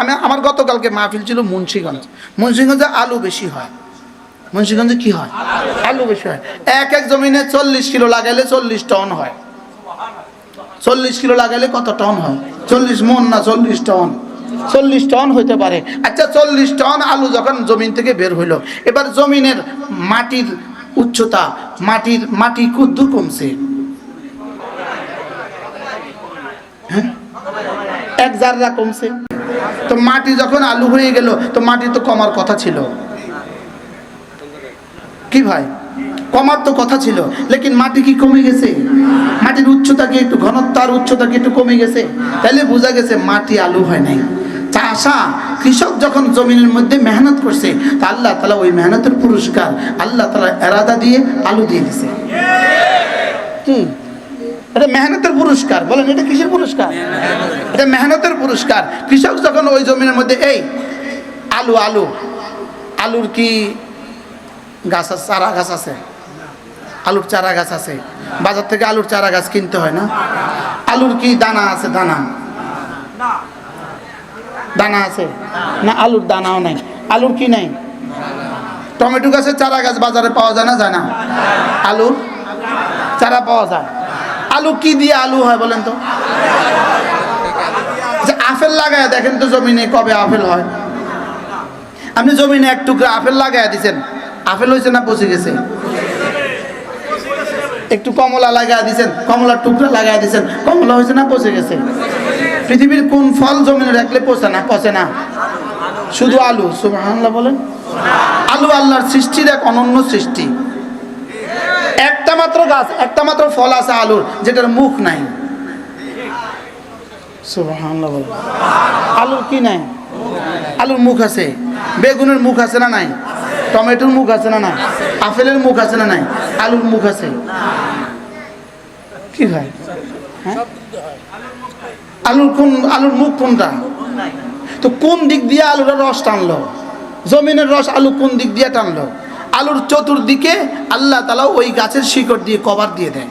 আমি আমার গতকালকে মাহফিল ছিল মুন্সিগঞ্জ। মুন্সিগঞ্জে আলু বেশি হয়। মুন্সিগঞ্জে কি হয়? আলু বেশি হয়। এক এক জমিনে চল্লিশ কিলো লাগাইলে চল্লিশ টন হয়। চল্লিশ কিলো লাগাইলে কত টন হয়? চল্লিশ মন না চল্লিশ টন? চল্লিশ টন হইতে পারে। আচ্ছা চল্লিশ টন আলু যখন জমিন থেকে বের হইল, এবার জমিনের মাটির উচ্চতা, মাটির, মাটি কুদ্দুর কমছে? হ্যাঁ? এক জাররা কমছে। তো মাটি যখন আলু হয়ে গেল, তো মাটি তো কমার কথা ছিল। কি ভাই? কমার তো কথা ছিল, লেকিন মাটি কি কমে গেছে? মাটির উচ্চতা কি একটু ঘনত্ব আর উচ্চতা কি একটু কমে গেছে? তাহলে বোঝা গেছে মাটি আলু হয় নাই। চাষা কৃষক যখন জমিনের মধ্যে মেহনত করছে, তা আল্লাহ তালা ওই মেহনতের পুরস্কার আল্লাহ তালা এরাদা দিয়ে আলু দিয়ে দিছে। কি? এটা মেহনতের পুরস্কার। বলেন, এটা কিসের পুরস্কার? এটা মেহনতের পুরস্কার। কৃষক যখন ওই জমিনের মধ্যে, এই, আলু আলু, আলুর কি গাছ আছে? চারা গাছ আছে? আলুর চারা গাছ আছে? বাজার থেকে আলুর চারা গাছ কিনতে হয় না? আলুর কি দানা আছে? দানা। দানা আছে? না, আলুর দানাও নাই। আলুর কি নাই? টমেটো গাছের চারা গাছ বাজারে পাওয়া যায় না? যায় না। আলুর চারা পাওয়া যায়। আলু কি দিয়ে আলু হয় বলেন তো? যে আপেল লাগায় দেখেন তো জমিনে কবে আপেল হয়। আপনি জমিনে এক টুকরা আপেল লাগায় দিছেন, আপেল হয়েছে না পচে গেছে? একটু কমলা লাগায় দিছেন, কমলার টুকরা লাগায় দিছেন, কমলা হয়েছে না পচে গেছে? পৃথিবীর কোন ফল জমিনে রাখলে পচে না পচে না? শুধু আলু, সুবহানাল্লাহ বলেন। আলু আল্লাহর সৃষ্টির এক অনন্য সৃষ্টি। একটা মাত্র গাছ, একটা মাত্র ফল আছে আলুর, যেটার মুখ নাই। আলুর কি নাই? আলুর মুখ আছে। বেগুনের মুখ আছে না নাই? টমেটোর মুখ আছে না নাই? আপেলের মুখ আছে না নাই? আলুর মুখ আছে। কি ভাই হ্যাঁ? আলুর কোন, আলুর মুখ কোনটা? তো কোন দিক দিয়ে আলুর রস টানলো? জমিনের রস আলু কোন দিক দিয়ে টানলো? আলুর চতুর্দিকে আল্লাহ তালা ওই গাছের শিকড় দিয়ে কভার দিয়ে দেয়।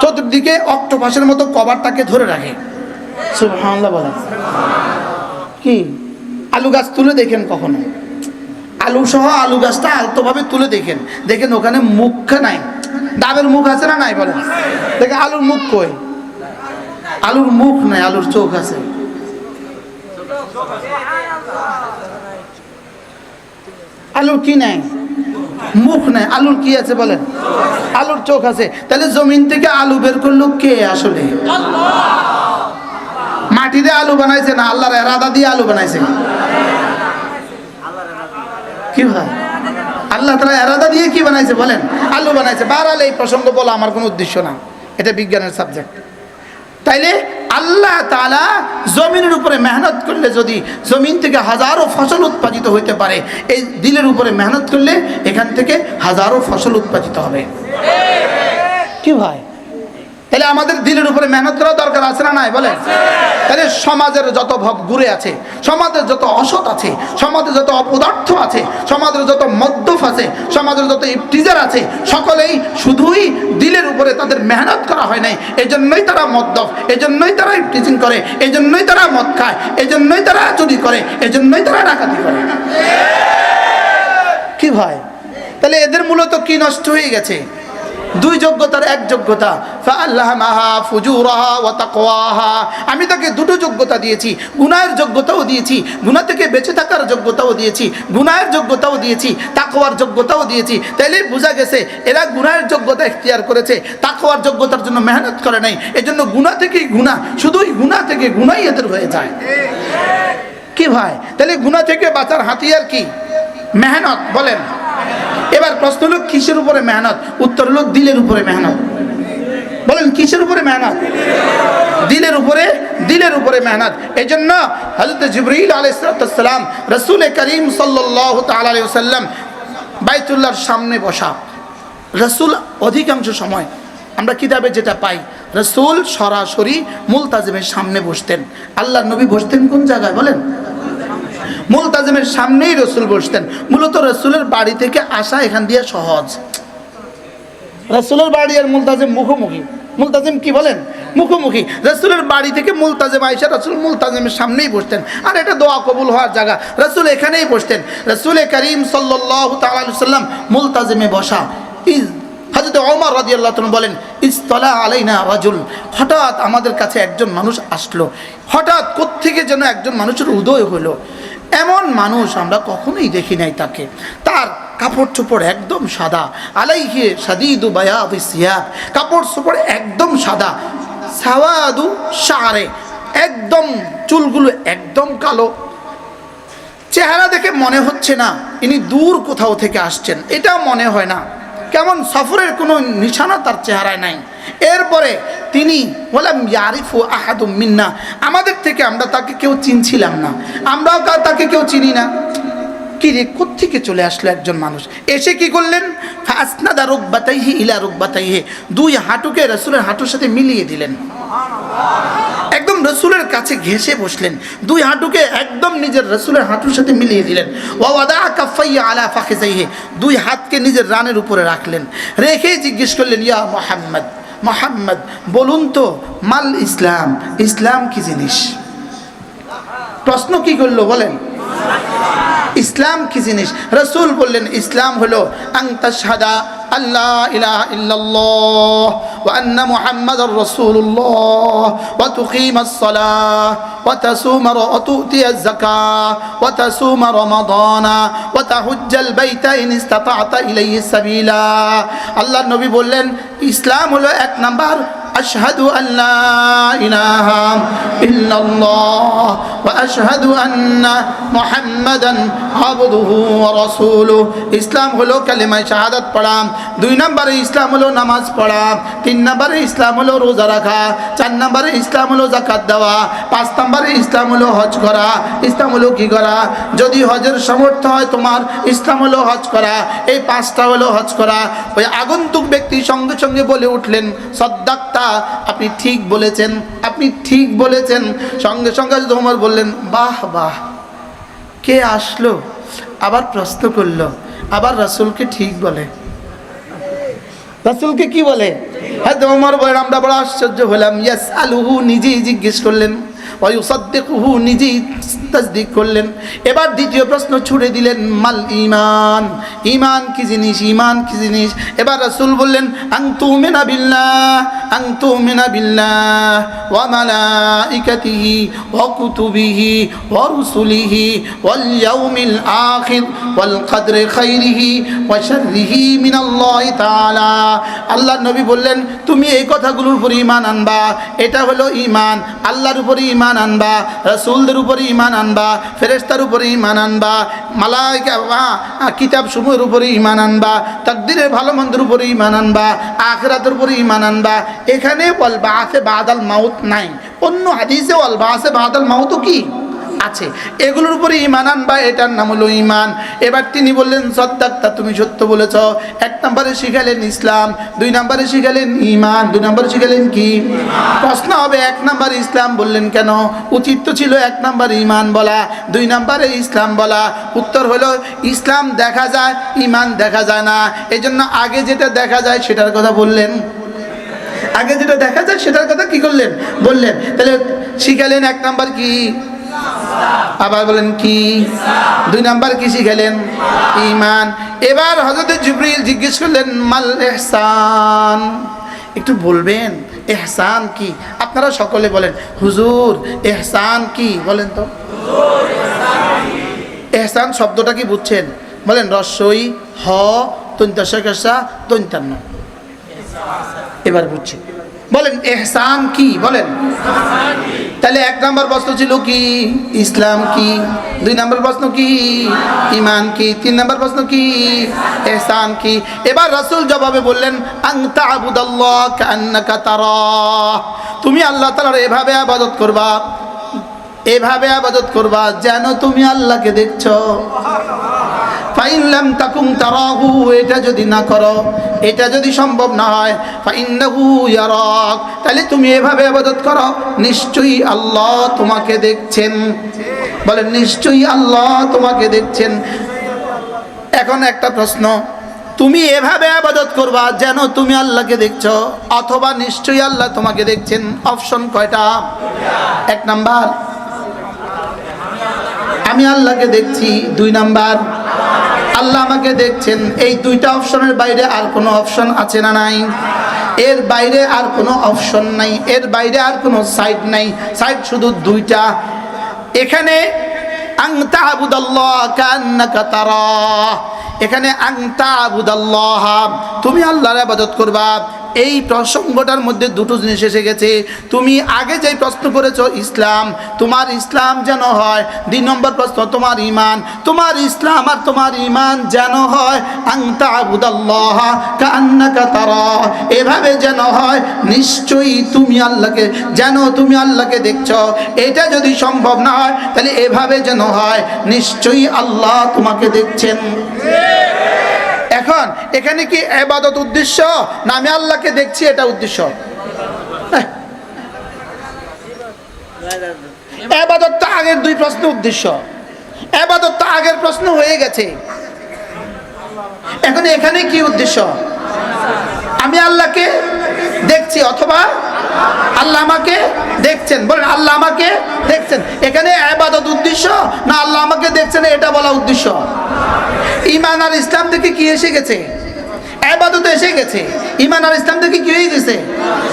চতুর্দিকে অক্টোপাসের মতো কভারটাকে ধরে রাখে। কি? আলু গাছ তুলে দেখেন কখনো? আলু সহ আলু গাছটা আলতোভাবে তুলে দেখেন। দেখেন ওখানে মুখ নাই। ডাবের মুখ আছে না নাই বলেন? দেখেন আলুর মুখ কই? আলুর মুখ নাই, আলুর চোখ আছে। আলুর কি নাই? মুখ নাই। আলুর কি আছে বলেন? আলুর চোখ আছে। তাহলে জমিন থেকে আলু বের করল কে আসলে? মাটি দিয়ে আলু বানাইছে না? আল্লাহর এরাদা দিয়ে আলু বানাইছে। কি ভাই? আল্লাহ তারা এরাদা দিয়ে কি বানাইছে বলেন? আলু বানাইছে। বারাল এই প্রসঙ্গ বলা আমার কোনো উদ্দেশ্য না। এটা বিজ্ঞানের সাবজেক্ট তাইলে আল্লাহ তালা জমিনের উপরে মেহনত করলে যদি জমিন থেকে হাজারো ফসল উৎপাদিত হইতে পারে, এই দিলের উপরে মেহনত করলে এখান থেকে হাজারো ফসল উৎপাদিত হবে। কি ভাই? তাহলে আমাদের দিলের উপরে মেহনত করা দরকার আছে না নাই? বলে তাহলে সমাজের যত ভব ঘুরে আছে সমাজের যত অসৎ আছে সমাজের যত অপদার্থ আছে সমাজের যত মদ্যপ আছে সমাজের যত ইফটিজার আছে সকলেই শুধুই দিলের উপরে তাদের মেহনত করা হয় নাই। এই জন্যই তারা মদ্যপ এই জন্যই তারা ইফটিজিং করে এই জন্যই তারা মদ খায় এই জন্যই তারা চুরি করে এই জন্যই তারা ডাকাতি করে। কি ভাই? তাহলে এদের মূলত কি নষ্ট হয়ে গেছে? দুই যোগ্যতার এক যোগ্যতা। আমি তাকে দুটো যোগ্যতা দিয়েছি গুনায়ের যোগ্যতাও দিয়েছি, গুনাহ থেকে বেঁচে থাকার যোগ্যতাও দিয়েছি, গুনাহের যোগ্যতাও দিয়েছি, তাকওয়ার যোগ্যতাও দিয়েছি। তাইলে বোঝা গেছে, এরা গুনায়ের যোগ্যতা এখতিয়ার করেছে, তাকওয়ার যোগ্যতার জন্য মেহনত করে নাই। এজন্য গুনাহ থেকেই গুনাহ, শুধুই গুনাহ থেকে গুনাই এদের হয়ে যায়। কি ভাই? তাহলে গুনাহ থেকে বাঁচার হাতিয়ার কি? মেহনত, বলেন। এবার প্রশ্ন হলো, কিসের উপরে মেহনত? উত্তর হলো, দিলের উপরে মেহনত। বলেন, কিসের উপরে মেহনত? দিলের উপরে দিলের উপরে মেহনত। এই জন্য হজরত জিবরিল আলাইসালাম রসুল করিম সাল্লাহ তাল্লাম বাইতুল্লাহর সামনে বসা। রসুল অধিকাংশ সময় আমরা কিতাবে যেটা পাই, রসুল সরাসরি মুলতাজিমের সামনে বসতেন। আল্লাহ নবী বসতেন কোন জায়গায় বলেন? মুলতাজিমের সামনেই রসুল বসতেন। মূলত রসুলের বাড়ি থেকে আসা এখান দিয়ে সহজ। রসুলের বাড়ি আর মুলতাজিম মুখোমুখি। মুলতাজিম কি বলেন? মুখোমুখি। রসুলের বাড়ি থেকে মুলতাজেম আইসা রসুল মুলতাজিমের সামনেই বসতেন। আর এটা দোয়া কবুল হওয়ার জায়গা। রসুল এখানেই বসতেন। রসুল করিম সাল্লাহ তাল্লাম মুলতাজেমে বসা। হজরত ওমর রাজি আল্লাহ বলেন, ইস্তলা আলাইনা রাজুল। হঠাৎ আমাদের কাছে একজন মানুষ আসলো। হঠাৎ কোত্থেকে যেন একজন মানুষের উদয় হলো। এমন মানুষ আমরা কখনোই দেখি নাই তাকে। তার কাপড় চোপড় একদম সাদা, আলাইহে সাদিদু বায়াবি সিয়াব কাপড় চোপড় একদম সাদা, সাওয়াদু সারে একদম চুলগুলো একদম কালো। চেহারা দেখে মনে হচ্ছে না, ইনি দূর কোথাও থেকে আসছেন। এটা মনে হয় না। কেমন সফরের কোনো নিশানা তার চেহারায় নাই। এরপরে তিনি বললাম ইয়ারিফু আহাদুম মিন্না। আমাদের থেকে আমরা তাকে কেউ চিনছিলাম না। আমরাও তাকে কেউ চিনি না। কি রে, কোত্থেকে চলে আসলো একজন মানুষ? এসে কি করলেন? ফাসনাদা রুকবাতাইহি ইলা রুকবাতাইহি। দুই হাঁটুকে রসুলের হাঁটুর সাথে মিলিয়ে দিলেন। রসুলের কাছে ঘেসে বসলেন। দুই হাঁটুকে একদম নিজের রসুলের হাঁটুর সাথে মিলিয়ে দিলেন। কাফাইয়া আলা ফাখিজাইহে। দুই হাতকে নিজের রানের উপরে রাখলেন। রেখে জিজ্ঞেস করলেন, ইয়া মোহাম্মদ মোহাম্মদ, বলুন তো, মাল ইসলাম ইসলাম কি জিনিস? প্রশ্ন কি করল বলেন? ইসলাম কি জিনিস? রসুল বললেন, ইসলাম হলো আংতাশাদা আল্লাহ ইলাহা ইল্লাল্লাহ। ওয়া محمد رسول الله وتقيم الصلاة وتصوم وتؤتي الزكاة وتصوم رمضان وتحج البيت إن استطعت إليه سبيلا বাইতা النبي بولن ইসলাম হলো এক নাম্বার أشهد أن لا إله إلا الله وأشهد أن محمدا عبده ورسوله ইসলাম হলো কালেমায় শাহাদাত পড়া দুই নম্বরে ইসলাম হলো নামাজ পড়া তিন নম্বরে ইসলাম হলো রোজা রাখা চার নম্বরে ইসলাম হলো জাকাত দেওয়া পাঁচ নম্বরে ইসলাম হলো হজ করা ইসলাম হলো কি করা যদি হজের সামর্থ্য হয় তোমার ইসলাম হলো হজ করা এই পাঁচটা হলো হজ করা ওই আগন্তুক ব্যক্তি সঙ্গে সঙ্গে বলে উঠলেন সদ্দাক্তা আপনি ঠিক বলেছেন, আপনি ঠিক বলেছেন। সঙ্গে সঙ্গে তোমার বললেন, বাহ বাহ। কে আসলো? আবার প্রশ্ন করল, আবার রাসুলকে ঠিক বলে। রাসুলকে কি বলে? হ্যাঁ তোমার বলেন আমরা বড় আশ্চর্য হলাম। ইয়াস আলুহু নিজেই জিজ্ঞেস করলেন ওয়ুসাদ্দিকুহু নিজেই তাসদিক করলেন। এবার দ্বিতীয় প্রশ্ন ছুড়ে দিলেন, মাল ইমান ইমান কি জিনিস? ইমান কি জিনিস? এবার রাসূল বললেন আং তুমিনা বিল্লাহ আং তুমিনা বিল্লাহ, ওয়া মালাইকাতিহি, ওয়া কুতুবিহি, ওয়া রুসুলিহি, ওয়াল ইয়াউমিল আখির, ওয়াল কদরি খাইরিহি, ওয়া শাররিহি মিনাল্লাহি তাআলা। আল্লাহর নবী বললেন, তুমি এই কথাগুলোর উপর ঈমান আনবা। এটা হলো ঈমান। আল্লাহর উপরে ঈমান আনবা, রসুলদের উপরে ইমান আনবা ফেরেস্তার উপরে ইমান আনবা, মালাইকা কিতাব সমূহের উপরে ইমান আনবা, তকদিরের ভালো মন্দের উপরে ইমান আনবা, আখরাতের উপরে ইমান আনবা। এখানে ওয়াল বাসে বাদাল মাউত নাই। অন্য হাদিসে ওয়াল বাসে বাদাল মাউতও কি? আছে। এগুলোর উপরে ইমান আনবা, এটার নাম হলো ইমান এবার তিনি বললেন সদ্দাক্তা তুমি সত্য বলেছ। এক নম্বরে শিখালেন ইসলাম, দুই নম্বরে শিখালেন ইমান দুই নম্বরে শিখালেন কি? প্রশ্ন হবে, এক নম্বর ইসলাম বললেন কেন? উচিত তো ছিল এক নম্বর ইমান বলা, দুই নম্বরে ইসলাম বলা। উত্তর হলো, ইসলাম দেখা যায় ইমান দেখা যায় না। এই জন্য আগে যেটা দেখা যায়, সেটার কথা বললেন। আগে যেটা দেখা যায়, সেটার কথা কি করলেন? বললেন। তাহলে শিখালেন এক নাম্বার কি? আবার বলেন কি? দুই নাম্বার কি শিখালেন ইমান। এবার হজরত জিব্রিল জিজ্ঞেস করলেন, মাল এহসান একটু বলবেন এহসান কি? আপনারা সকলে বলেন, হুজুর এহসান কি? বলেন তো। এহসান শব্দটা কি বুঝছেন? বলেন রস্যই হ তৈন্তাশা তৈন্তান্ন। এবার বুঝছি বলেন এহসান কি? বলেন। তাহলে এক নম্বর প্রশ্ন ছিল কি? ইসলাম কি? দুই নম্বর প্রশ্ন কি? ইমান কি? তিন নম্বর প্রশ্ন কি? এহসান কি? এবার রাসূল জবাবে বললেন আং তা'বুদাল্লাহ কান্নাকা তারাহ। তুমি আল্লাহ তাআলার এভাবে আবাদত করবা, এভাবে আবাদত করবা যেন তুমি আল্লাহকে দেখছ। ফাইনলাম তাকুম তারাহু, এটা যদি না করো, এটা যদি সম্ভব না হয়, ফাইন্নাহু ইয়ারাক। তাহলে তুমি এভাবে আবাদত করো, নিশ্চয়ই আল্লাহ তোমাকে দেখছেন। বলেন, নিশ্চয়ই আল্লাহ তোমাকে দেখছেন। এখন একটা প্রশ্ন, তুমি এভাবে আবাদত করবা যেন তুমি আল্লাহকে দেখছ, অথবা নিশ্চয়ই আল্লাহ তোমাকে দেখছেন? অপশন কয়টা? এক নাম্বার, আমি আল্লাহকে দেখছি, দুই নাম্বার আল্লাহ আমাকে দেখছেন, এই দুইটা অপশনের বাইরে আর কোনো অপশন আছে না নাই? এর বাইরে আর কোনো অপশন নাই, এর বাইরে আর কোনো সাইড নাই। সাইড শুধু দুইটা। এখানে এখানে আংতা আবুদাল্লাহ তুমি আল্লাহর আবাদত করবা। এই প্রসঙ্গটার মধ্যে দুটো জিনিস এসে গেছে। তুমি আগে যেই প্রশ্ন করেছ, ইসলাম, তোমার ইসলাম যেন হয়? দুই নম্বর প্রশ্ন, তোমার ইমান তোমার ইসলাম আর তোমার ইমান যেন হয়? আংতা আবুদাল্লাহ কান্নাকা তারা। এভাবে যেন হয়, নিশ্চয়ই তুমি আল্লাহকে, যেন তুমি আল্লাহকে দেখছ। এটা যদি সম্ভব না হয়, তাহলে এভাবে যেন হয়, নিশ্চয়ই আল্লাহ তোমাকে দেখছেন। এখন এখানে কি এবাদত উদ্দেশ্য? না, আমি আল্লাহকে দেখছি, এটা উদ্দেশ্য। হ্যাঁ। এবাদত তো আগের দুই প্রশ্ন উদ্দেশ্য। এবাদত তো আগের প্রশ্ন হয়ে গেছে। এখন এখানে কি উদ্দেশ্য? আমি আল্লাহকে দেখছি, অথবা আল্লাহ আমাকে দেখছেন। বলেন, আল্লাহ আমাকে দেখছেন। এখানে আবাদত উদ্দেশ্য না আল্লাহ আমাকে দেখছেন, এটা বলা উদ্দেশ্য? ইমান আর ইসলাম থেকে কি এসে গেছে? আবাদত এসে গেছে। ইমান আর ইসলাম থেকে কি হয়ে গেছে?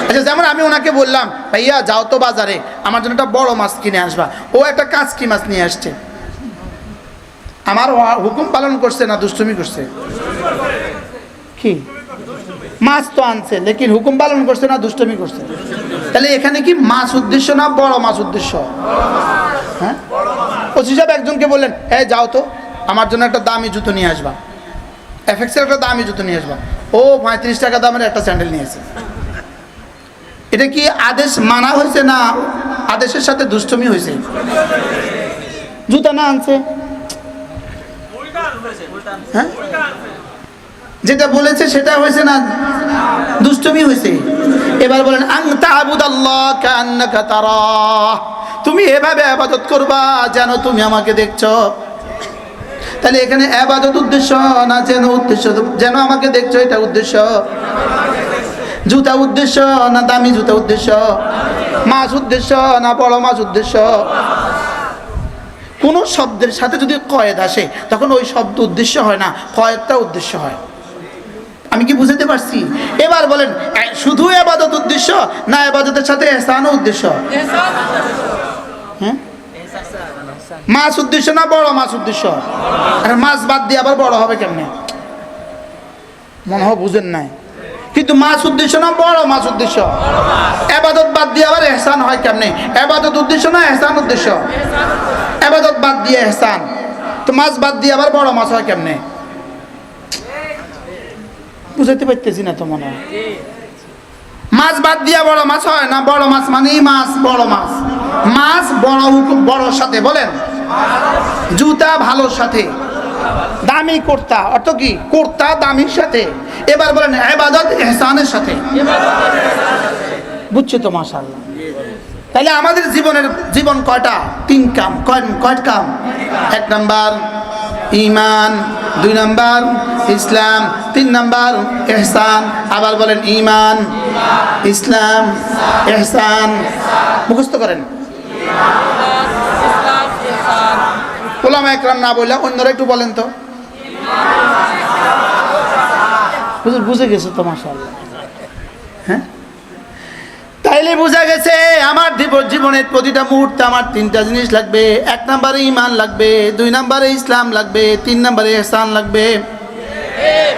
আচ্ছা যেমন আমি ওনাকে বললাম, ভাইয়া, যাও তো বাজারে, আমার জন্য একটা বড় মাছ কিনে আসবা। ও একটা কাঁচকি মাছ নিয়ে আসছে। আমার হুকুম পালন করছে না, দুষ্টুমি করছে। কি? মাছ তো আনছে, লেকিন হুকুম পালন করছে না, দুষ্টমি করছে। তাহলে এখানে কি মাছ উদ্দেশ্য না বড় মাছ উদ্দেশ্য? হ্যাঁ? ওসি সাহেব একজনকে বললেন হ্যাঁ যাও তো, আমার জন্য একটা দামি জুতো নিয়ে আসবা। এফেক্সের একটা দামি জুতো নিয়ে আসবা। ও পঁয়ত্রিশ টাকা দামের একটা স্যান্ডেল নিয়ে নিয়েছে এটা কি আদেশ মানা হয়েছে না আদেশের সাথে দুষ্টমি হয়েছে? জুতা না আনছে? হ্যাঁ? যেটা বলেছে সেটা হয়েছে না? দুষ্টমি হয়েছে। এবার বলেন আংতা কান্নাকা তারা তুমি এভাবে আবাদত করবা যেন তুমি আমাকে দেখছ। তাহলে এখানে আবাদত উদ্দেশ্য না যেন উদ্দেশ্য? যেন আমাকে দেখছ এটা উদ্দেশ্য? জুতা উদ্দেশ্য না দামি জুতা উদ্দেশ্য? মাছ উদ্দেশ্য না বড় মাছ উদ্দেশ্য? কোনো শব্দের সাথে যদি কয়েদ আসে, তখন ওই শব্দ উদ্দেশ্য হয় না, কয়েদটা উদ্দেশ্য হয়। আমি কি বুঝাতে পারছি? এবার বলেন শুধু এবাদত উদ্দেশ্য না এবাদতের সাথে এহসানও উদ্দেশ্য? হ্যাঁ? মাছ উদ্দেশ্য না বড় মাছ উদ্দেশ্য? আর মাছ বাদ দিয়ে আবার বড় হবে কেমনে? মনে হয় বুঝেন নাই। কিন্তু মাছ উদ্দেশ্য না বড় মাছ উদ্দেশ্য? এবাদত বাদ দিয়ে আবার এহসান হয় কেমনে? এবাদত উদ্দেশ্য না এহসান উদ্দেশ্য? এবাদত বাদ দিয়ে এহসান। তো মাছ বাদ দিয়ে আবার বড় মাছ হয় কেমনে? বুঝাতে পারতেছি না তো মনে হয়। মাছ বাদ দিয়া বড় মাছ হয় না? বড় মাছ মানেই মাছ বড় মাছ। মাছ বড় বড়র সাথে বলেন? জুতা ভালোর সাথে। দামি কোর্তা অর্থ কি? কোর্তা দামির সাথে। এবার বলেন এবাদত এহসানের সাথে। বুঝছ তো মাশাল্লাহ তাহলে আমাদের জীবনের জীবন কয়টা? তিন কাম। কয় কয় কাম? এক নাম্বার ইমান, দুই নাম্বার ইসলাম, তিন নাম্বার এহসান, আবার বলেন ইমান। ইসলাম, এহসান। মুখস্থ করেন। ওলামা একরাম না বললে অন্যরা একটু বলেন তো। বুঝে গেছে তো, মাশাআল্লাহ। হ্যাঁ? তাইলে বোঝা গেছে আমার জীব- জীবনের প্রতিটা মুহূর্তে আমার তিনটা জিনিস লাগবে। এক নম্বরে ইমান লাগবে, দুই নম্বরে ইসলাম লাগবে, তিন নম্বরে এহসান লাগবে।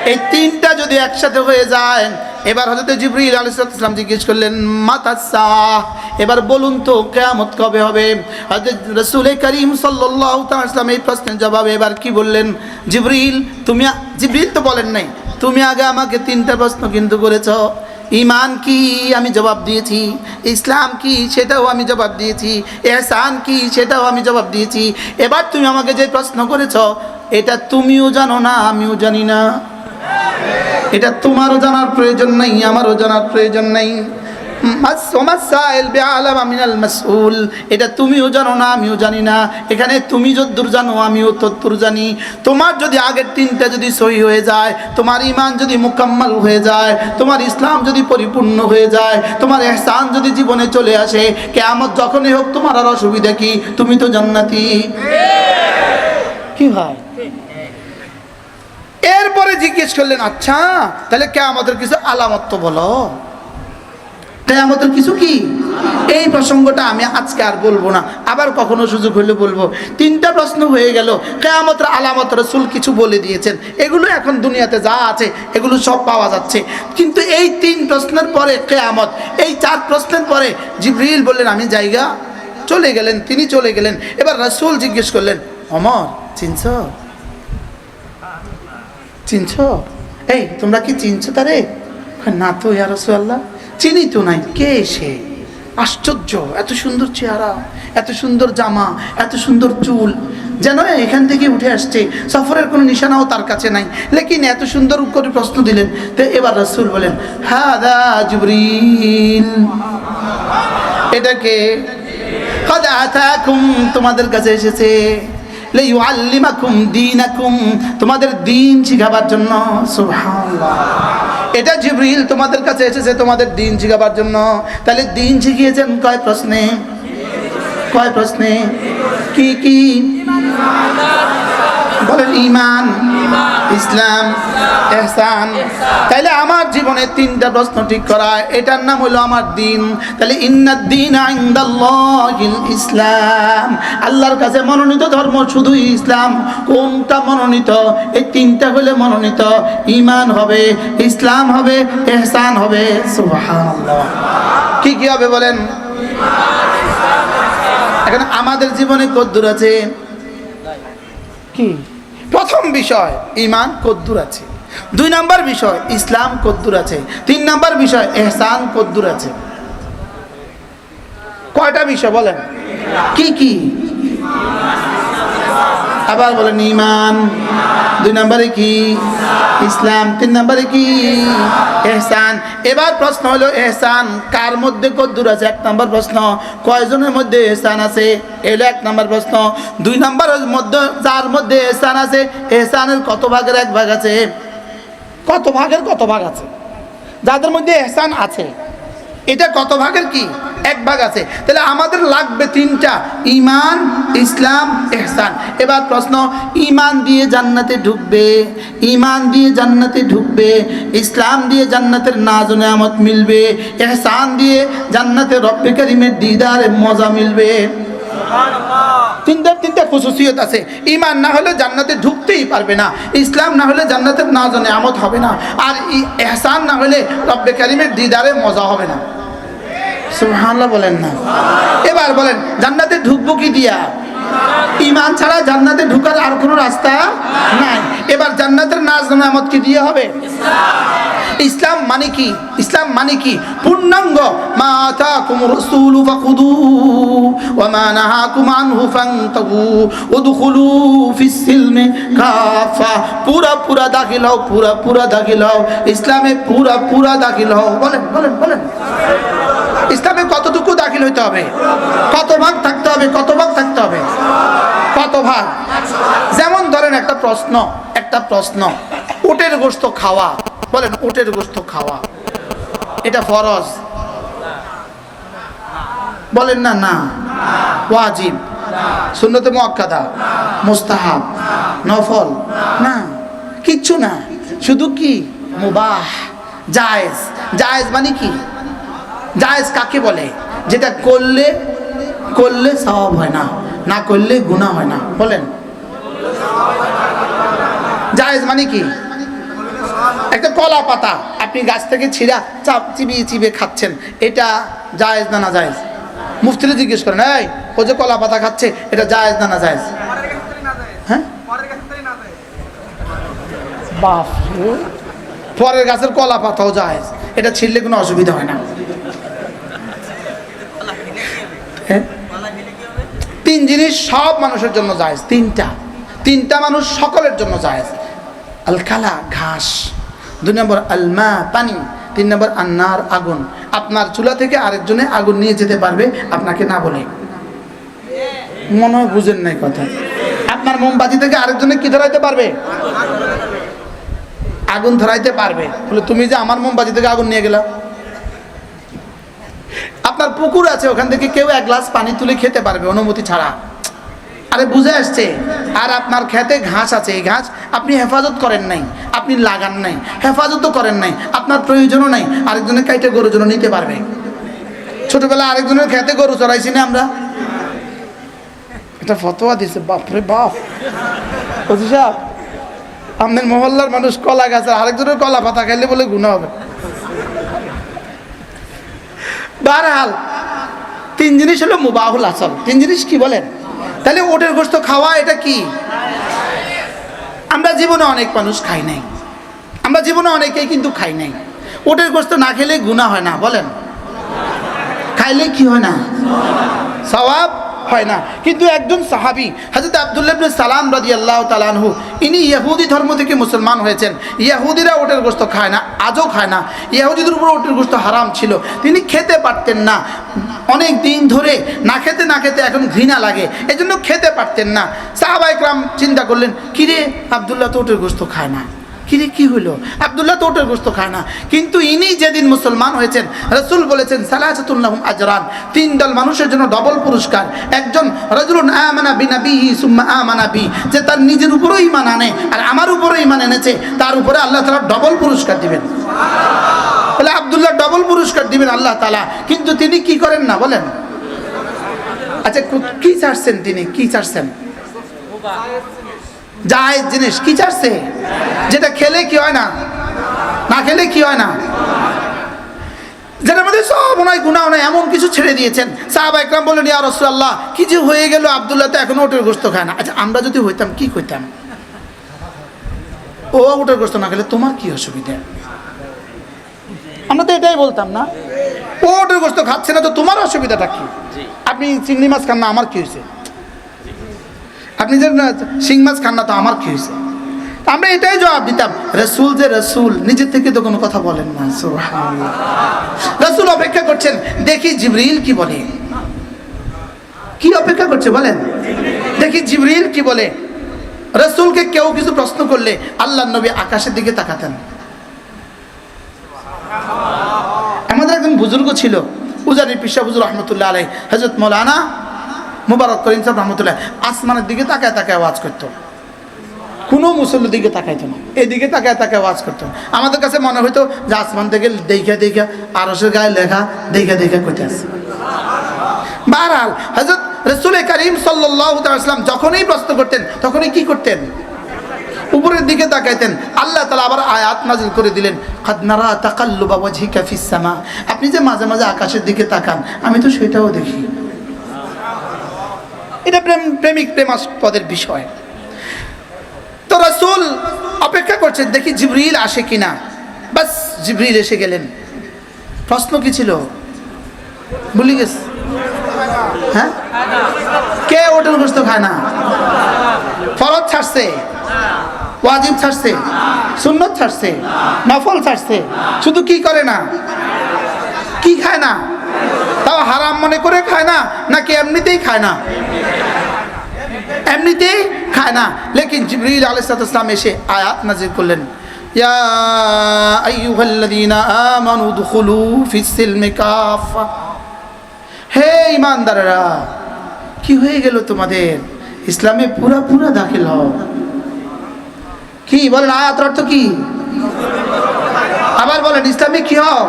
এই তিনটা যদি একসাথে হয়ে যায়, এবার হজরত জিবরিল আলাইসালাম জিজ্ঞেস করলেন, মাতাসা, এবার বলুন তো কেয়ামত কবে হবে? হজরত রসুল করিম সাল্লাম এই প্রশ্নের জবাবে এবার কি বললেন, জিবরিল, তুমি জিবরিল তো বলেন নাই, তুমি আগে আমাকে তিনটা প্রশ্ন কিন্তু করেছ। ইমান কি আমি জবাব দিয়েছি? ইসলাম কি সেটাও আমি জবাব দিয়েছি। এহসান কি সেটাও আমি জবাব দিয়েছি। এবার তুমি আমাকে যে প্রশ্ন করেছ, এটা তুমিও জানো না, আমিও জানি না। এটা তোমারও জানার প্রয়োজন নেই, আমারও জানার প্রয়োজন নাই। এটা তুমিও জানো না, আমিও জানি না। এখানে তুমি যদ্দূর জানো, আমিও তদ্দূর জানি। তোমার যদি আগের তিনটা যদি সহি হয়ে যায়, তোমার ইমান যদি মুকাম্মাল হয়ে যায়, তোমার ইসলাম যদি পরিপূর্ণ হয়ে যায়, তোমার এহসান যদি জীবনে চলে আসে, কেয়ামত যখনই হোক, তোমার আর অসুবিধা কি? তুমি তো জান্নাতি। কি ভাই? এরপরে জিজ্ঞেস করলেন আচ্ছা তাহলে কে আমাদের কিছু আলামত তো বলো। কেয়ামতের কিছু কি? এই প্রসঙ্গটা আমি আজকে আর বলব না। আবার কখনো সুযোগ হলে বলব। তিনটা প্রশ্ন হয়ে গেল। কেয়ামতের আলামত রসুল কিছু বলে দিয়েছেন। এগুলো এখন দুনিয়াতে যা আছে, এগুলো সব পাওয়া যাচ্ছে। কিন্তু এই তিন প্রশ্নের পরে কেয়ামত, এই চার প্রশ্নের পরে জিবরিল বললেন, আমি জায়গা চলে গেলেন, তিনি চলে গেলেন। এবার রসুল জিজ্ঞেস করলেন, অমর, চিনছ? চিনছ? এই, তোমরা কি চিনছো তারে? না তো, ইয়া আল্লাহ চিনি তো নাই। কে সে? আশ্চর্য, এত সুন্দর চেহারা, এত সুন্দর জামা, এত সুন্দর চুল। যেন এখান থেকে উঠে আসছে, সফরের কোনো নিশানাও তার কাছে নাই। লেকিন এত সুন্দর করে প্রশ্ন দিলেন। তো এবার রাসূল বলেন হ্যাঁ দা জুবরিল এটাকে তোমাদের কাছে এসেছে। তোমাদের দিন শিখাবার জন্য, সুবহানাল্লাহ। এটা জিব্রিল তোমাদের কাছে এসেছে তোমাদের দিন শিখাবার জন্য। তাহলে দিন শিখিয়েছেন কয় প্রশ্নে? কয় প্রশ্নে? কি কি? বলেন, ইমান। ইসলাম, এহসান। তাইলে আমার জীবনে তিনটা প্রশ্ন ঠিক করা। এটার নাম হলো আমার দিন। তাহলে ইন্নাদ্দিন ইনদাল্লাহিল ইসলাম। আল্লাহর কাছে মনোনীত ধর্ম শুধুই ইসলাম। কোনটা মনোনীত? এই তিনটা হলে মনোনীত। ইমান হবে, ইসলাম হবে, এহসান হবে। কি কি হবে বলেন? এখন আমাদের জীবনে কদ্দুর আছে। কি? বিষয় ইমান কদ্দুর আছে। দুই নাম্বার বিষয়, ইসলাম কদ্দুর আছে। তিন নাম্বার বিষয়, এহসান কদ্দুর আছে। কয়টা বিষয় বলেন? কি কি? আবার বলেন ইমান দুই নম্বরে কি? ইসলাম। তিন নম্বরে কি? এহসান। এবার প্রশ্ন হলো, এহসান কার মধ্যে কদ্দুর আছে? এক নম্বর প্রশ্ন। কয়জনের মধ্যে এহসান আছে? এলো এক নম্বর প্রশ্ন। দুই নম্বরের মধ্যে যার মধ্যে এহসান আছে, এহসানের কত ভাগের এক ভাগ আছে? কত ভাগের কত ভাগ আছে? যাদের মধ্যে এহসান আছে। এটা কত ভাগের কি? এক ভাগ আছে। তাহলে আমাদের লাগবে তিনটা ইমান ইসলাম এহসান এবার প্রশ্ন ইমান দিয়ে জান্নাতে ঢুকবে ইমান দিয়ে জান্নাতে ঢুকবে ইসলাম দিয়ে জান্নাতের নাজ নেয়ামত মিলবে এহসান দিয়ে জান্নাতের রব্বে করিমের দিদারে মজা মিলবে। তিনটার তিনটা খুশুসিয়ত আছে। ইমান না হলে জান্নাতে ঢুকতেই পারবে না। ইসলাম না হলে জান্নাতের না জানে আমত হবে না। আর এহসান না হলে রব্বে কারিমের দিদারে মজা হবে না। সুবহানাল্লাহ বলেন না। এবার বলেন, জান্নাতে ঢুকবো কি দিয়া? ইমান ছাড়া জান্নাতে ঢুকার আর কোনো রাস্তা নাই। এবার জান্নাতের নাজ নামত কি দিয়ে হবে? ইসলাম মানে কি? ইসলাম মানে কি? পূর্ণাঙ্গ, মা আতাকুম রাসূলু ফাখুদু, ওয়া মা নাহাকুম আনহু ফান্তাহু উদখুলু ফিস সিলমি কাফা, পুরা পুরা দাখিল হও, পুরা পুরা দাখিল হও, ইসলামে পুরা পুরা দাখিল হও। বলেন বলেন বলেন। ইসলামে কতটুকু দাখিল হইতে হবে? কত ভাগ থাকতে হবে? কত ভাগ থাকতে হবে? কত ভাগ? যেমন ধরেন একটা প্রশ্ন একটা প্রশ্ন, উটের গোস্ত খাওয়া, বলেন উটের গোস্ত খাওয়া, এটা ফরজ? বলেন না না। ওয়াজিব? সুন্নতে মুআক্কাদা? মুস্তাহাব? নফল? না। কিচ্ছু না। শুধু কি? মুবাহ। জায়েজ। জায়েজ মানে কি? জায়েজ কাকে বলে? যেটা করলে করলে সওয়াব হয় না না করলে গুনাহ হয় না। বলেন। জায়েজ মানে কি? একটা কলা পাতা, আপনি গাছ থেকে ছিঁড়া চাপ চিবিয়ে চিবিয়ে খাচ্ছেন, এটা জায়েজ না না জায়েজ? মুফতিরে জিজ্ঞেস করেন, এই, ও যে কলা পাতা খাচ্ছে, এটা জায়েজ না না জায়েজ? হ্যাঁ। পরের গাছের কলা পাতাও জায়েজ, এটা ছিঁড়লে কোনো অসুবিধা হয় না। হ্যাঁ? তিন জিনিস সব মানুষের জন্য জায়েজ, তিনটা। তিনটা মানুষ সকলের জন্য জায়েজ। আল কালা, ঘাস। দুই নম্বর আলমা পানি। তিন নম্বর আন্নার আগুন। আপনার চুলা থেকে আরেকজনে আগুন নিয়ে যেতে পারবে আপনাকে না বলে। মনে হয় বুঝেন নাই কথা। আপনার মোমবাতি থেকে আরেকজনে কি ধরাইতে পারবে? আগুন ধরাইতে পারবে। বলে, তুমি যে আমার মোমবাতি থেকে আগুন নিয়ে গেলা। আপনার পুকুর আছে, ওখান থেকে কেউ এক গ্লাস পানি তুলে খেতে পারবে, অনুমতি ছাড়া। আরে বুঝে আসছে? আর আপনার খেতে ঘাস আছে, এই ঘাস আপনি হেফাজত করেন নাই, আপনি লাগান নাই, হেফাজতও করেন নাই, আপনার প্রয়োজনও নাই, আরেকজনের কাইটে গরুর জন্য নিতে পারবে। ছোটবেলা আরেকজনের খেতে গরু চড়াইছি না আমরা। এটা ফতোয়া দিছে, বাপরে বাপ। বুঝি সাহেব আমাদের মহল্লার মানুষ কলা গাছ আর আরেকজনের কলা পাতা খাইলে বলে গুণা হবে। বারহাল তিন জিনিস হলো মুবাহুল আসল। তিন জিনিস কি বলেন? তাহলে ওটের গোস্ত খাওয়া এটা কি? আমরা জীবনে অনেক মানুষ খাই নাই। আমরা জীবনে অনেকেই কিন্তু খাই নাই। ওটের গোস্ত না খেলে গুণা হয় না, বলেন। খাইলে কি হয় না? সওয়াব হয় না। কিন্তু একজন সাহাবি হাজরত আবদুল্লাহ সালাম রাজি আল্লাহ তালানহু ইনি ইহুদি ধর্ম থেকে মুসলমান হয়েছেন। ইহুদিরা ওটের গোস্ত খায় না, আজও খায় না। ইহুদিদের উপর ওটের গোস্ত হারাম ছিল। তিনি খেতে পারতেন না। অনেক দিন ধরে না খেতে না খেতে এখন ঘৃণা লাগে। এজন্য খেতে পারতেন না। সাহাবা একরাম চিন্তা করলেন, কিরে আবদুল্লাহ তো ওটের গোস্ত খায় না। কিরে, কি হইল? আবদুল্লাহ তো ওটের গোস্ত খায় না। কিন্তু ইনি যেদিন মুসলমান হয়েছেন, রসুল বলেছেন সালাহাতুল্লাহম আজরান। তিন দল মানুষের জন্য ডবল পুরস্কার। একজন রজুলুন আমানা বিনাবিহি সুম্মা আমানা বি, যে তার নিজের উপরও ইমান আনে আর আমার উপরও ইমান এনেছে, তার উপরে আল্লাহ তালা ডবল পুরস্কার দিবেন। বলে, আবদুল্লাহ ডবল পুরস্কার দিবেন আল্লাহ তালা। কিন্তু তিনি কি করেন না, বলেন। আচ্ছা কি চাচ্ছেন তিনি? কি চাচ্ছেন? জায়েজ জিনিস কি চাচ্ছে? যেটা খেলে কি হয় না? না খেলে কি হয় না? যেটার মধ্যে সব নয় গুণাও নয় এমন কিছু ছেড়ে দিয়েছেন। সাহাবা একরাম বললেন ইয়া রসুল্লাহ কি যে হয়ে গেল আবদুল্লাহ তো এখন ওটের গোস্ত খায় না। আচ্ছা আমরা যদি হইতাম কি করতাম ও ওটের গোস্ত না খেলে তোমার কি অসুবিধা? আমরা তো এটাই বলতাম না। ও ওটের গোস্ত খাচ্ছে না তো তোমার অসুবিধাটা কি? আপনি চিংড়ি মাছ খান না আমার কি হয়েছে? আপনি যে শিং মাছ খান না, তো আমার কি হয়েছে? আমরা এটাই জবাব দিতাম, রসুল যে রসুল, নিজের থেকে তো কোনো কথা বলেন না। রসুল অপেক্ষা করছেন, দেখি জিবরিল কি বলে। কি অপেক্ষা করছে বলেন? দেখি জিবরিল কি বলে? রসুলকে কেউ কিছু প্রশ্ন করলে আল্লাহ নবী আকাশের দিকে তাকাতেন। আমাদের একজন বুজুর্গ ছিল উজারি পিসা বুজুর রহমতুল্লাহ আলাই হজরত মৌলানা মুবারক করিম সাহেব রহমতুল্লাহ আসমানের দিকে তাকায় তাকায় আওয়াজ করতো। কোনো মুসল্লির দিকে তাকাইতো না। এদিকে তাকায় তাকায় আওয়াজ করতো। আমাদের কাছে মনে হইতো যে আসমান থেকে দেখা দেখা আরসের গায়ে লেখা, দেখা দেখা করতে আসে বাহাল হজরত রসুল করিম সাল্লাম যখনই প্রশ্ন করতেন, তখনই কি করতেন? উপরের দিকে তাকাইতেন। আল্লাহ তালা আবার আয়াত নাজিল করে দিলেন খাদনারা তাকাল্লু বাবা ঝিকা ফিসামা আপনি যে মাঝে মাঝে আকাশের দিকে তাকান, আমি তো সেটাও দেখি। এটা প্রেম, প্রেমিক প্রেমাস্পদের বিষয়। তো রসুল অপেক্ষা করছেন দেখি জিবরিল আসে কিনা। বাস, জিবরিল এসে গেলেন। প্রশ্ন কি ছিল? ভুলি গেছে। হ্যাঁ? কে ওটের গোস্ত খায় না? ফরজ ছাড়ছে। ওয়াজিব ছাড়ছে। সুন্নত ছাড়ছে। নফল ছাড়ছে। শুধু কি করে না? কি খায় না? তাও হারাম মনে করে খায় না, নাকি এমনিতেই খায় না? এমনিতেই খায় না। লেকিন জিবরিল আলাইসালাম এসে আয়াত নাজির করলেন। ইয়া আইয়ুহাল্লাযীনা আমানু দুখুলু ফিস সিলমি কাফা হে ইমানদাররা কি হয়ে গেল তোমাদের? ইসলামে পুরা পুরা দাখিল হও। কি বলেন আয়াত অর্থ কি? আবার বলেন, ইসলামে কি হও?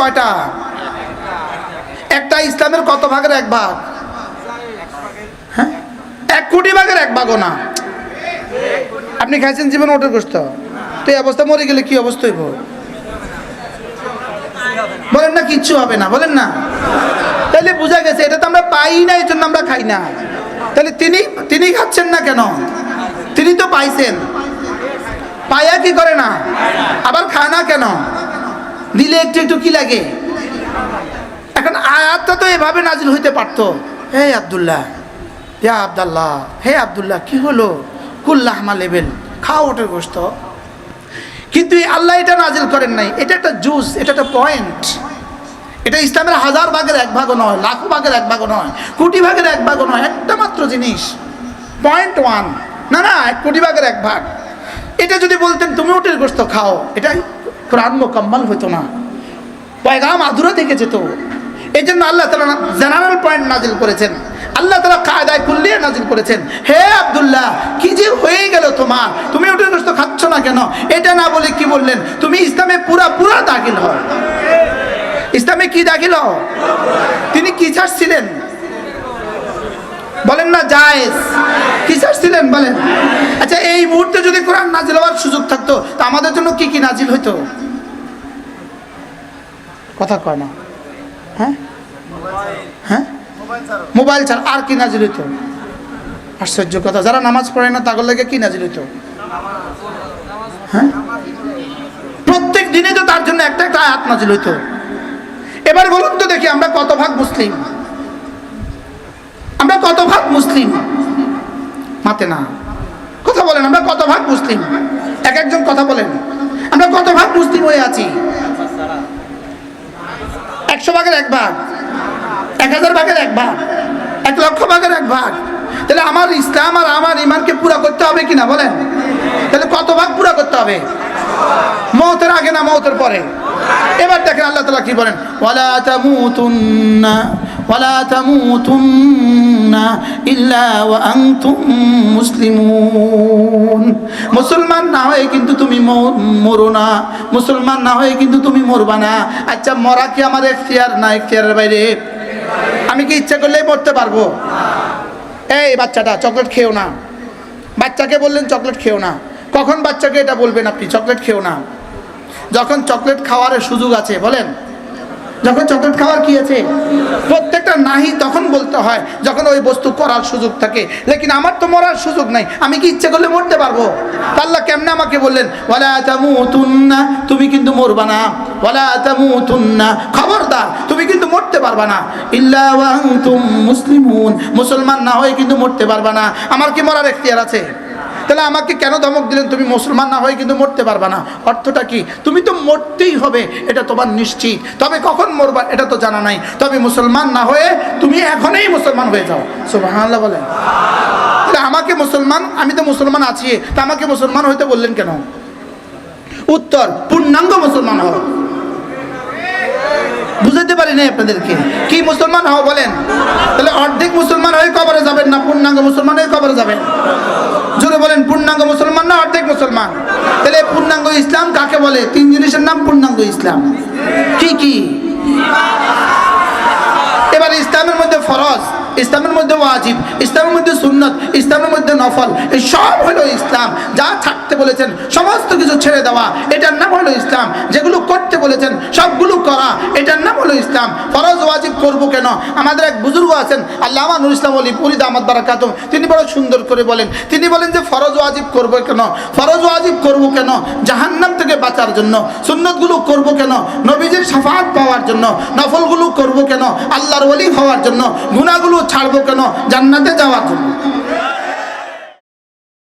কয়টা? একটা ইসলামের কত ভাগের এক ভাগ? হ্যাঁ? এক কোটি ভাগের এক ভাগও না। আপনি খাইছেন জীবন ওটের গোস্ত? তো এই অবস্থা মরে গেলে কি অবস্থা হইব? বলেন না, কিচ্ছু হবে না, বলেন না। তাহলে বোঝা গেছে, এটা তো আমরা পাই না, এই জন্য আমরা খাই না। তাহলে তিনি তিনি খাচ্ছেন না কেন? তিনি তো পাইছেন। পায়া কি করে না? আবার খায় না কেন? দিলে একটু একটু কি লাগে? এখন আয়াতটা তো এভাবে নাজিল হইতে পারতো। হে আবদুল্লাহ, ইয়া আবদাল্লাহ, হে আবদুল্লাহ, কি হলো? কুল্লাহমা লেবেল, খাও ওটের গোস্ত কিন্তু আল্লাহ এটা নাজিল করেন নাই। এটা একটা জুস এটা একটা পয়েন্ট। এটা ইসলামের হাজার ভাগের এক ভাগও নয়, লাখো ভাগের এক ভাগও নয়, কোটি ভাগের এক ভাগও নয় একটা মাত্র জিনিস। Point one. না না, এক কোটি ভাগের এক ভাগ। এটা যদি বলতেন, তুমি উটের গোস্ত খাও, এটাই কোরআন মোকাম্মাল হতো না। পয়গাম আধুরা থেকে যেত। এই জন্য আল্লাহ তালা জেনারেল পয়েন্ট নাজিল করেছেন। আল্লাহ তালা কায়দায় কুল্লিয়ে নাজিল করেছেন। হে আব্দুল্লাহ, কি যে হয়ে গেল তোমার? তুমি ওটা গোস্ত খাচ্ছ না কেন? এটা না বলে কি বললেন? তুমি ইসলামে পুরা পুরা দাখিল হও। ইসলামে কি দাখিল তিনি কি ছাড়ছিলেন? বলেন না, জায়েজ। কি ছাড়ছিলেন বলেন। আচ্ছা এই মুহূর্তে যদি কোরআন নাজিল হওয়ার সুযোগ থাকতো, তা আমাদের জন্য কি কি নাজিল হইতো? কথা কয় না। হ্যাঁ? হ্যাঁ? মোবাইল ছাড়া আর কি নাজিল হইতো? আশ্চর্য কথা। যারা নামাজ পড়ে না তাগর লাগে কি নাজিল হইতো? হ্যাঁ? প্রত্যেক দিনে তো তার জন্য একটা একটা আয়াত নাজিল হইতো। এবার বলুন তো দেখি, আমরা কত ভাগ মুসলিম? আমরা কত ভাগ মুসলিম? মাতে না। কথা বলেন, আমরা কত ভাগ মুসলিম? এক একজন কথা বলেন। আমরা কত ভাগ মুসলিম হয়ে আছি? একশো ভাগের এক ভাগ, এক হাজার ভাগের এক ভাগ, এক লক্ষ ভাগের এক ভাগ। তাহলে আমার ইসলাম আর আমার ইমানকে পুরা করতে হবে কিনা বলেন? তাহলে কত ভাগ পুরা করতে হবে? মৌতের আগে না মৌতের পরে? এবার দেখেন আল্লাহ তালা কি বলেন, ওয়ালা তামুতুন্না ওয়ালা তামুতুন্না ইল্লা ওয়া আনতুম মুসলিমুন না হয়ে কিন্তু তুমি মরো না। মুসলমান না হয়ে কিন্তু তুমি মরবা না। আচ্ছা মরা কি আমার এখতিয়ার না এখতিয়ারের বাইরে? আমি কি ইচ্ছা করলেই মরতে পারব? এই বাচ্চাটা, চকলেট খেও না। বাচ্চাকে বললেন, চকলেট খেও না। কখন বাচ্চাকে এটা বলবেন আপনি? চকলেট খেও না। যখন চকলেট খাওয়ার সুযোগ আছে, বলেন। যখন চকলেট খাওয়ার কি আছে? প্রত্যেকটা নাহি তখন বলতে হয়, যখন ওই বস্তু করার সুযোগ থাকে। লেকিন আমার তো মরার সুযোগ নাই, আমি কি ইচ্ছে করলে মরতে পারব? আল্লাহ কেমনে আমাকে বললেন, ওয়ালা তামুতুন্না তুমি কিন্তু মরবা না। ওয়ালা তামুতুন্না খবরদার, তুমি কিন্তু মরতে পারবা না। ইল্লা আনতুম মুসলিমুন মুসলমান না হয়ে কিন্তু মরতে পারবা না। আমার কি মরার এখতিয়ার আছে? তাহলে আমাকে কেন ধমক দিলেন? তুমি মুসলমান না হয়ে কিন্তু মরতে পারবা না। অর্থটা কি? তুমি তো মরতেই হবে, এটা তোমার নিশ্চিত। তবে কখন মরবা, এটা তো জানা নাই। তবে মুসলমান না হয়ে তুমি এখনই মুসলমান হয়ে যাও। সুবহানাল্লাহ বলেন। তাহলে আমাকে মুসলমান, আমি তো মুসলমান আছি। তা আমাকে মুসলমান হইতে বললেন কেন? উত্তর, পূর্ণাঙ্গ মুসলমান হও। বুঝাতে পারি নাই আপনাদেরকে। কি মুসলমান? হও বলেন। তাহলে অর্ধেক মুসলমান হয়ে কবরে যাবেন না? পূর্ণাঙ্গ মুসলমান হয়ে কবরে যাবেন। জোরে বলেন, পূর্ণাঙ্গ মুসলমান না অর্ধেক মুসলমান? তাহলে পূর্ণাঙ্গ ইসলাম কাকে বলে? তিন জিনিসের নাম পূর্ণাঙ্গ ইসলাম। কি কি? এবার ইসলামের মধ্যে ফরজ। ইসলামের মধ্যে ওয়াজিব, ইসলামের মধ্যে সুন্নত, ইসলামের মধ্যে নফল, এই সব হলো ইসলাম। যা ছাড়তে বলেছেন, সমস্ত কিছু ছেড়ে দেওয়া, এটার নাম হলো ইসলাম। যেগুলো করতে বলেছেন, সবগুলো করা, এটার নাম হলো ইসলাম। ফরজ ওয়াজিব করব কেন? আমাদের এক বুজুর্গ আছেন আল্লাহ নুর ইসলাম আলী পুরিদ আহমদ বারাকাতুম তিনি বড় সুন্দর করে বলেন, তিনি বলেন যে ফরজ ওয়াজিব করব কেন? ফরজ ওয়াজিব করব কেন? জাহান্নাম থেকে বাঁচার জন্য, সুন্নতগুলো করব কেন? নবীজির সাফাত পাওয়ার জন্য, নফলগুলো করব কেন? আল্লাহর ওলি হওয়ার জন্য গুণাগুলো ছাড়বো কেন? জান্নাতে যাওয়ার জন্য।